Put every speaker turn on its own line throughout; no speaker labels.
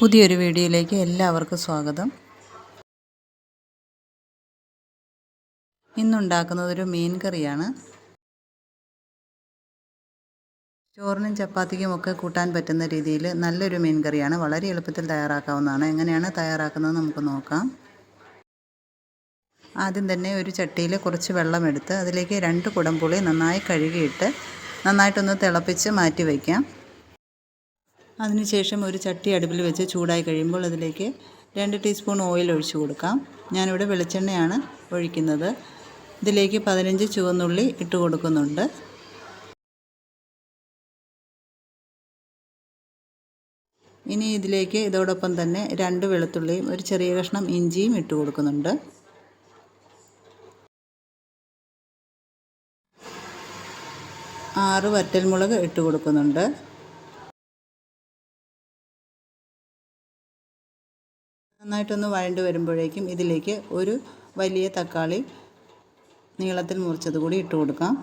പുതിയൊരു വീഡിയോയിലേക്ക് എല്ലാവർക്കും സ്വാഗതം ഇന്നുണ്ടാക്കുന്നത് ഒരു മീൻ കറിയാണ് ചോറിനും ചപ്പാത്തിക്കും ഒക്കെ കൂട്ടാൻ പറ്റുന്ന രീതിയിൽ നല്ലൊരു മീൻ കറിയാണ് വളരെ എളുപ്പത്തിൽ തയ്യാറാക്കാവുന്നതാണ് എങ്ങനെയാണ് തയ്യാറാക്കുന്നത് നമുക്ക് നോക്കാം ആദ്യം തന്നെ ഒരു ചട്ടിയിൽ കുറച്ച് വെള്ളം എടുത്ത് അതിലേക്ക് രണ്ട് കുടംപുളി നന്നായി കഴുകിയിട്ട് നന്നായിട്ടൊന്ന് തിളപ്പിച്ച് മാറ്റി വയ്ക്കാം അതിനുശേഷം ഒരു ചട്ടി അടുപ്പിൽ വെച്ച് ചൂടായി കഴിയുമ്പോൾ അതിലേക്ക് രണ്ട് ടീസ്പൂൺ ഓയിൽ ഒഴിച്ചു കൊടുക്കാം ഞാനിവിടെ വെളിച്ചെണ്ണയാണ് ഒഴിക്കുന്നത് ഇതിലേക്ക് പതിനഞ്ച് ചുവന്നുള്ളി ഇട്ട് കൊടുക്കുന്നുണ്ട് ഇനി ഇതിലേക്ക് ഇതോടൊപ്പം തന്നെ രണ്ട് വെളുത്തുള്ളിയും ഒരു ചെറിയ കഷ്ണം ഇഞ്ചിയും ഇട്ട് കൊടുക്കുന്നുണ്ട് ആറ് വറ്റൽമുളക് ഇട്ട് കൊടുക്കുന്നുണ്ട് നന്നായിട്ടൊന്ന് വഴണ്ട് വരുമ്പോഴേക്കും ഇതിലേക്ക് ഒരു വലിയ തക്കാളി നീളത്തിൽ മുറിച്ചത് കൂടി ഇട്ട് കൊടുക്കാം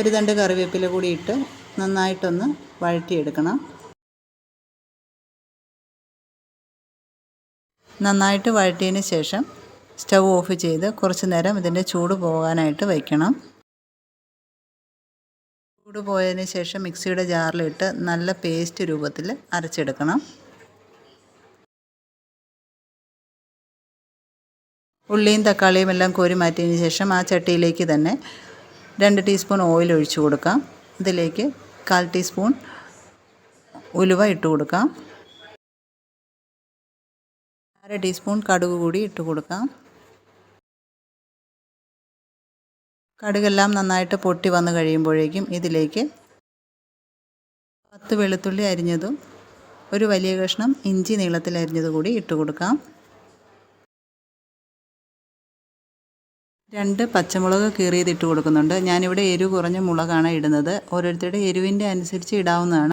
ഒരു തണ്ട് കറിവേപ്പില കൂടി ഇട്ട് നന്നായിട്ടൊന്ന് വഴറ്റിയെടുക്കണം നന്നായിട്ട് വഴറ്റിയതിന് ശേഷം സ്റ്റൗ ഓഫ് ചെയ്ത് കുറച്ച് നേരം ഇതിൻ്റെ ചൂട് പോകാനായിട്ട് വയ്ക്കണം ചൂട് പോയതിന് ശേഷം മിക്സിയുടെ ജാറിലിട്ട് നല്ല പേസ്റ്റ് രൂപത്തിൽ അരച്ചെടുക്കണം ഉള്ളിയും തക്കാളിയും എല്ലാം കോരി മാറ്റിയതിന് ശേഷം ആ ചട്ടിയിലേക്ക് തന്നെ രണ്ട് ടീസ്പൂൺ ഓയിൽ ഒഴിച്ചു കൊടുക്കാം ഇതിലേക്ക് കാൽ ടീസ്പൂൺ ഉലുവ ഇട്ട് കൊടുക്കാം അര ടീസ്പൂൺ കടുക് കൂടി ഇട്ട് കൊടുക്കാം കടുകെല്ലാം നന്നായിട്ട് പൊട്ടി വന്നു കഴിയുമ്പോഴേക്കും ഇതിലേക്ക് പത്ത് വെളുത്തുള്ളി അരിഞ്ഞതും ഒരു വലിയ കഷ്ണം ഇഞ്ചി നീളത്തിൽ അരിഞ്ഞതും കൂടി ഇട്ട് കൊടുക്കാം രണ്ട് പച്ചമുളക് കീറിയത് ഇട്ട് കൊടുക്കുന്നുണ്ട് ഞാനിവിടെ എരിവ് കുറഞ്ഞ മുളകാണ് ഇടുന്നത് ഓരോരുത്തരുടെ എരിവിൻ്റെ അനുസരിച്ച് ഇടാവുന്നതാണ്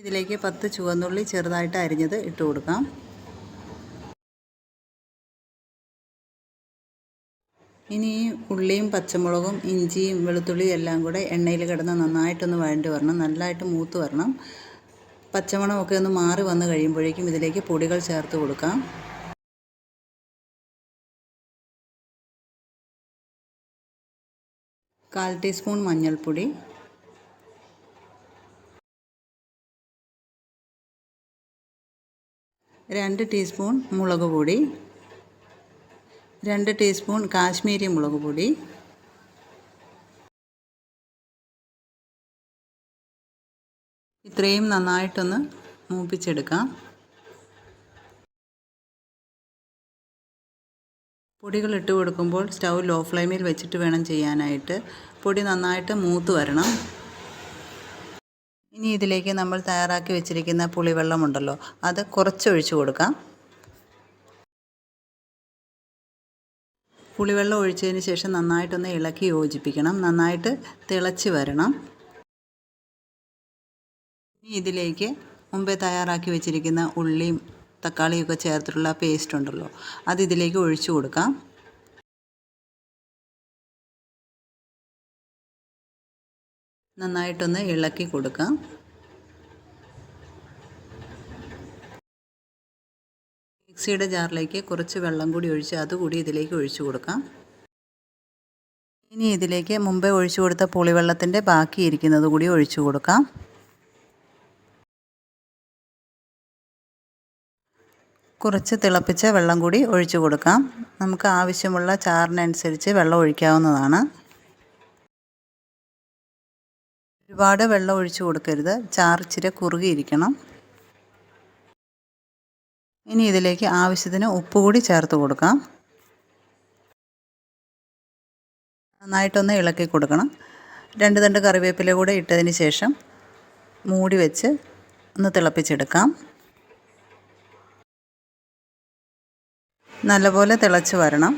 ഇതിലേക്ക് പത്ത് ചുവന്നുള്ളി ചെറുതായിട്ട് അരിഞ്ഞത് ഇട്ട് കൊടുക്കാം ഇനി ഈ ഉള്ളിയും പച്ചമുളകും ഇഞ്ചിയും വെളുത്തുള്ളിയും എല്ലാം കൂടെ എണ്ണയിൽ കിടന്ന് നന്നായിട്ടൊന്ന് വഴണ്ടി വരണം നല്ലതായിട്ട് മൂത്ത് വരണം പച്ചമണമൊക്കെ ഒന്ന് മാറി വന്ന് കഴിയുമ്പോഴേക്കും ഇതിലേക്ക് പൊടികൾ ചേർത്ത് കൊടുക്കാം കാൽ ടീസ്പൂൺ മഞ്ഞൾപ്പൊടി രണ്ട് ടീസ്പൂൺ മുളക് പൊടി രണ്ട് ടീസ്പൂൺ കാശ്മീരി മുളക് പൊടി ഇത്രയും നന്നായിട്ടൊന്ന് മൂപ്പിച്ചെടുക്കാം പൊടികൾ ഇട്ട് കൊടുക്കുമ്പോൾ സ്റ്റൗ ലോ ഫ്ലെയിമിൽ വെച്ചിട്ട് വേണം ചെയ്യാനായിട്ട് പൊടി നന്നായിട്ട് മൂത്ത് വരണം ഇനി ഇതിലേക്ക് നമ്മൾ തയ്യാറാക്കി വെച്ചിരിക്കുന്ന പുളിവെള്ളമുണ്ടല്ലോ അത് കുറച്ചൊഴിച്ച് കൊടുക്കാം പുളിവെള്ളം ഒഴിച്ചതിന് ശേഷം നന്നായിട്ടൊന്ന് ഇളക്കി യോജിപ്പിക്കണം നന്നായിട്ട് തിളച്ച് വരണം ഇനി ഇതിലേക്ക് മുമ്പേ തയ്യാറാക്കി വെച്ചിരിക്കുന്ന ഉള്ളിയും തക്കാളിയൊക്കെ ചേർത്തിട്ടുള്ള പേസ്റ്റ് ഉണ്ടല്ലോ അത് ഇതിലേക്ക് ഒഴിച്ചു കൊടുക്കാം നന്നായിട്ടൊന്ന് ഇളക്കി കൊടുക്കാം മിക്സിയുടെ ജാറിലേക്ക് കുറച്ച് വെള്ളം കൂടി ഒഴിച്ച് അതുകൂടി ഇതിലേക്ക് ഒഴിച്ചു കൊടുക്കാം ഇനി ഇതിലേക്ക് മുമ്പേ ഒഴിച്ചു കൊടുത്ത പുളിവെള്ളത്തിൻ്റെ ഇരിക്കുന്നത് കൂടി ഒഴിച്ചു കൊടുക്കാം കുറച്ച് തിളപ്പിച്ച വെള്ളം കൂടി ഒഴിച്ചു കൊടുക്കാം നമുക്ക് ആവശ്യമുള്ള ചാറിനനുസരിച്ച് വെള്ളം ഒഴിക്കാവുന്നതാണ് ഒരുപാട് വെള്ളം ഒഴിച്ചു കൊടുക്കരുത് ചാറിച്ചിരി കുറുകിയിരിക്കണം ഇനി ഇതിലേക്ക് ആവശ്യത്തിന് ഉപ്പ് കൂടി ചേർത്ത് കൊടുക്കാം നന്നായിട്ടൊന്ന് ഇളക്കി കൊടുക്കണം രണ്ട് തണ്ട് കറിവേപ്പില കൂടെ ഇട്ടതിന് ശേഷം മൂടി വെച്ച് ഒന്ന് തിളപ്പിച്ചെടുക്കാം നല്ലപോലെ തിളച്ച് വരണം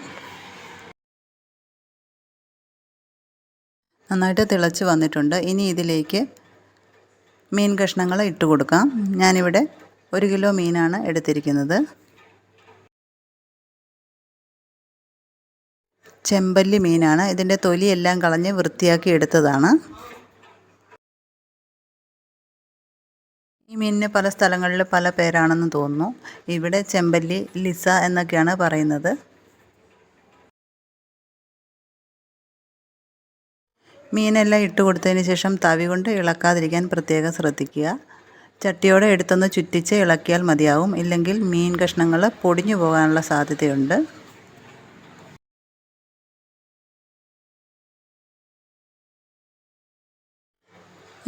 നന്നായിട്ട് തിളച്ച് വന്നിട്ടുണ്ട് ഇനി ഇതിലേക്ക് മീൻ കഷ്ണങ്ങൾ ഇട്ട് കൊടുക്കാം ഞാനിവിടെ ഒരു കിലോ മീനാണ് എടുത്തിരിക്കുന്നത് ചെമ്പല്ലി മീനാണ് ഇതിൻ്റെ തൊലിയെല്ലാം കളഞ്ഞ് വൃത്തിയാക്കി എടുത്തതാണ് ഈ മീനിന് പല സ്ഥലങ്ങളിൽ പല പേരാണെന്ന് തോന്നുന്നു ഇവിടെ ചെമ്പല്ലി ലിസ എന്നൊക്കെയാണ് പറയുന്നത് മീനെല്ലാം ഇട്ട് കൊടുത്തതിന് ശേഷം തവി കൊണ്ട് ഇളക്കാതിരിക്കാൻ പ്രത്യേകം ശ്രദ്ധിക്കുക ചട്ടിയോടെ എടുത്തൊന്ന് ചുറ്റിച്ച് ഇളക്കിയാൽ മതിയാവും ഇല്ലെങ്കിൽ മീൻ കഷ്ണങ്ങൾ പൊടിഞ്ഞു പോകാനുള്ള സാധ്യതയുണ്ട്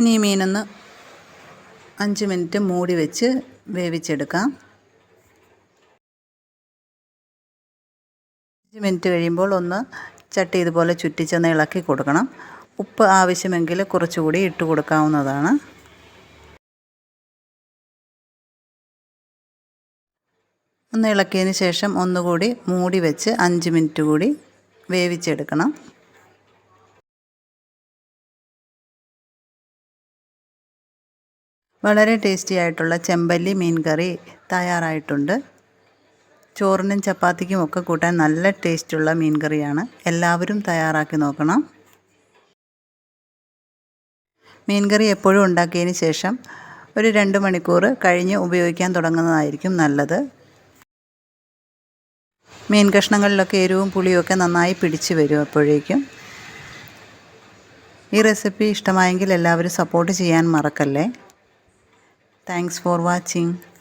ഇനി ഈ മീനൊന്ന് അഞ്ച് മിനിറ്റ് മൂടി വെച്ച് വേവിച്ചെടുക്കാം അഞ്ച് മിനിറ്റ് കഴിയുമ്പോൾ ഒന്ന് ചട്ടി ഇതുപോലെ ചുറ്റിച്ചൊന്ന് ഇളക്കി കൊടുക്കണം ഉപ്പ് ആവശ്യമെങ്കിൽ കുറച്ചുകൂടി ഇട്ട് കൊടുക്കാവുന്നതാണ് ഒന്ന് ഇളക്കിയതിന് ശേഷം ഒന്നുകൂടി മൂടി വെച്ച് അഞ്ച് മിനിറ്റ് കൂടി വേവിച്ചെടുക്കണം വളരെ ടേസ്റ്റി ആയിട്ടുള്ള ചെമ്പല്ലി മീൻ കറി തയ്യാറായിട്ടുണ്ട് ചോറിനും ചപ്പാത്തിക്കും ഒക്കെ കൂട്ടാൻ നല്ല ടേസ്റ്റുള്ള മീൻ കറിയാണ് എല്ലാവരും തയ്യാറാക്കി നോക്കണം മീൻ കറി എപ്പോഴും ഉണ്ടാക്കിയതിന് ശേഷം ഒരു രണ്ട് മണിക്കൂർ കഴിഞ്ഞ് ഉപയോഗിക്കാൻ തുടങ്ങുന്നതായിരിക്കും നല്ലത് മീൻ കഷ്ണങ്ങളിലൊക്കെ എരിവും പുളിയൊക്കെ നന്നായി പിടിച്ച് വരും അപ്പോഴേക്കും ഈ റെസിപ്പി ഇഷ്ടമായെങ്കിൽ എല്ലാവരും സപ്പോർട്ട് ചെയ്യാൻ മറക്കല്ലേ താങ്ക്സ് ഫോർ വാച്ചിങ്